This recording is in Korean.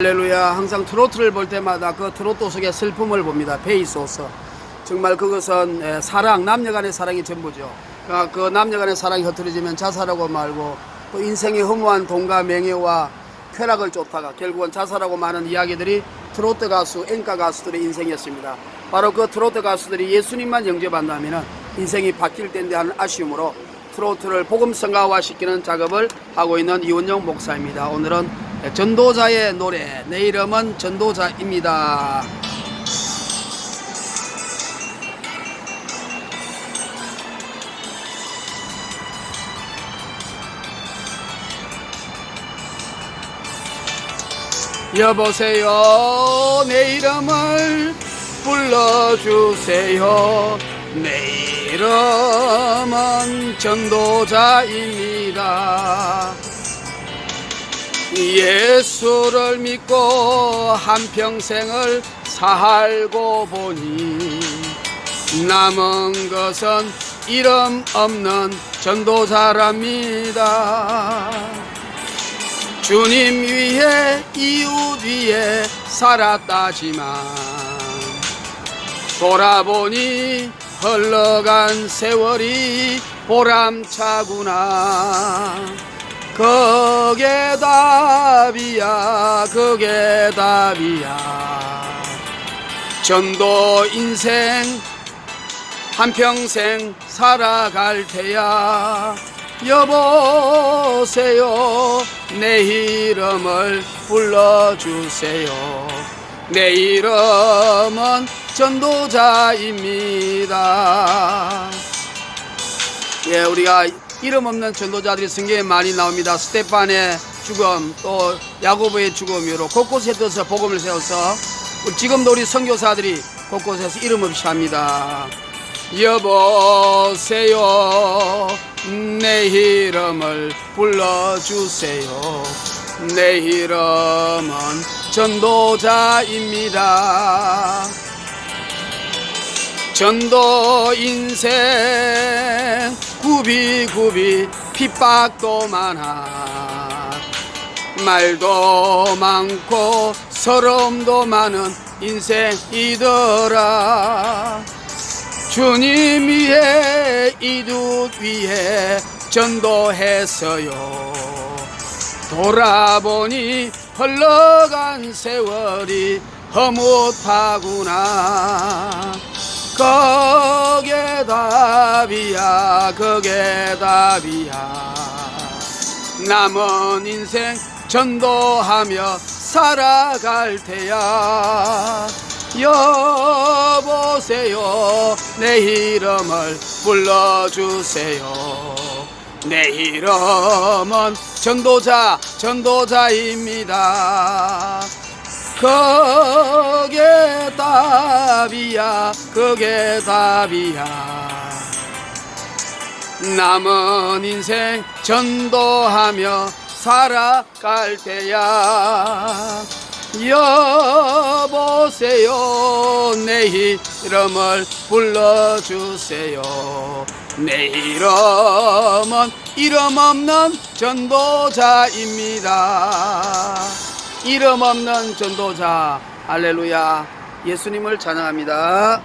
할렐루야. 항상 트로트를 볼 때마다 그 트로트 속에 슬픔을 봅니다. 페이소서. 정말 그것은 에, 사랑 남녀간의 사랑이 전부죠. 그, 그 남녀간의 사랑이 흐트러지면 자살하고 말고 또 인생의 허무한 돈과 명예와 쾌락을 쫓다가 결국은 자살하고 마는 이야기들이 트로트 가수演歌 가수들의 인생이었습니다. 바로 그 트로트 가수들이 예수님만 영접한다면 인생이 바뀔 텐데 하는 아쉬움으로 트로트를 복음성가화 시키는 작업을 하고 있는 이원영 목사입니다. 오늘은 전도자의 노래, 내 이름은 전도자입니다. 여보세요, 내 이름을 불러주세요. 내 이름은 전도자입니다. 예수를 믿고 한평생을 살고 보니 남은 것은 이름 없는 전도자랍니다. 주님 위해 이웃 위해 살았다지만 돌아보니 흘러간 세월이 보람차구나 그 게 답이야 그게 답이야. 전도 인생 한평생 살아갈 테야. 여보세요 내 이름을 불러주세요. 내 이름은 전도자입니다. 예 우리가 이름 없는 전도자들이 성경에 많이 나옵니다. 스테판의 죽음 또 야고보의 죽음으로 곳곳에 떠서 복음을 세워서 지금도 우리 선교사들이 곳곳에서 이름 없이 합니다. 여보세요 내 이름을 불러주세요. 내 이름은 전도자입니다. 전도 인생 구비구비 핍박도 많아. 말도 많고 서러움도 많은 인생이더라. 주님 위해 이웃 위해 전도했어요. 돌아보니 흘러간 세월이 허무하구나 그게 답이야 그게 답이야. 남은 인생 전도하며 살아갈 테야. 여보세요 내 이름을 불러주세요. 내 이름은 전도자 전도자입니다. 그게 답이야. 그게 답이야. 남은 인생 전도하며 살아갈 테야. 여보세요. 내 이름을 불러주세요. 내 이름은 이름 없는 전도자입니다. 이름 없는 전도자. 할렐루야 예수님을 찬양합니다